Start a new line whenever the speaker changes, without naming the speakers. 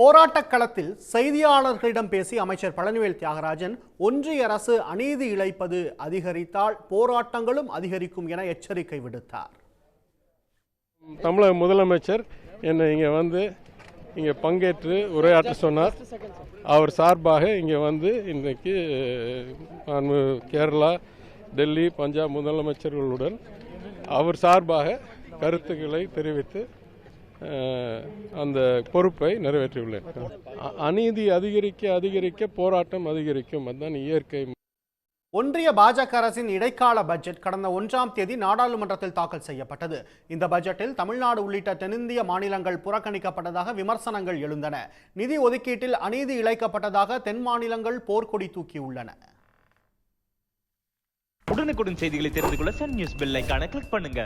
போராட்டக் களத்தில் செய்தியாளர்களிடம் பேசிய அமைச்சர் பழனிவேல் தியாகராஜன் ஒன்றிய அரசு அநீதி இழைப்பது அதிகரித்தால் போராட்டங்களும் அதிகரிக்கும் என எச்சரிக்கை விடுத்தார்.
தமிழக முதலமைச்சர் என்னை இங்கே வந்து இங்கே பங்கேற்று உரையாற்ற சொன்னார். அவர் சார்பாக இங்கே வந்து இன்றைக்கு நான் கேரளா டெல்லி பஞ்சாப் முதலமைச்சர்களுடன் அவர் சார்பாக கருத்துக்களை தெரிவித்து அந்த பொறுப்பை நிறைவேற்றியுள்ளேன். அநீதி அதிகரிக்க அதிகரிக்க போராட்டம் அதிகரிக்கும். அதுதான் இயற்கை.
ஒன்றிய பாஜக அரசின் இடைக்கால பட்ஜெட் கடந்த ஒன்றாம் தேதி நாடாளுமன்றத்தில் தாக்கல் செய்யப்பட்டது. இந்த பட்ஜெட்டில் தமிழ்நாடு உள்ளிட்ட தென்னிந்திய மாநிலங்கள் புறக்கணிக்கப்பட்டதாக விமர்சனங்கள் எழுந்தன. நிதி ஒதுக்கீட்டில் அநீதி இழைக்கப்பட்டதாக தென் மாநிலங்கள் போர்க்கொடி தூக்கியுள்ளன.
உடனுக்குடன் செய்திகளை தெரிந்து கொள்ள சன் நியூஸ் பெல் ஐகானை கிளிக் பண்ணுங்க.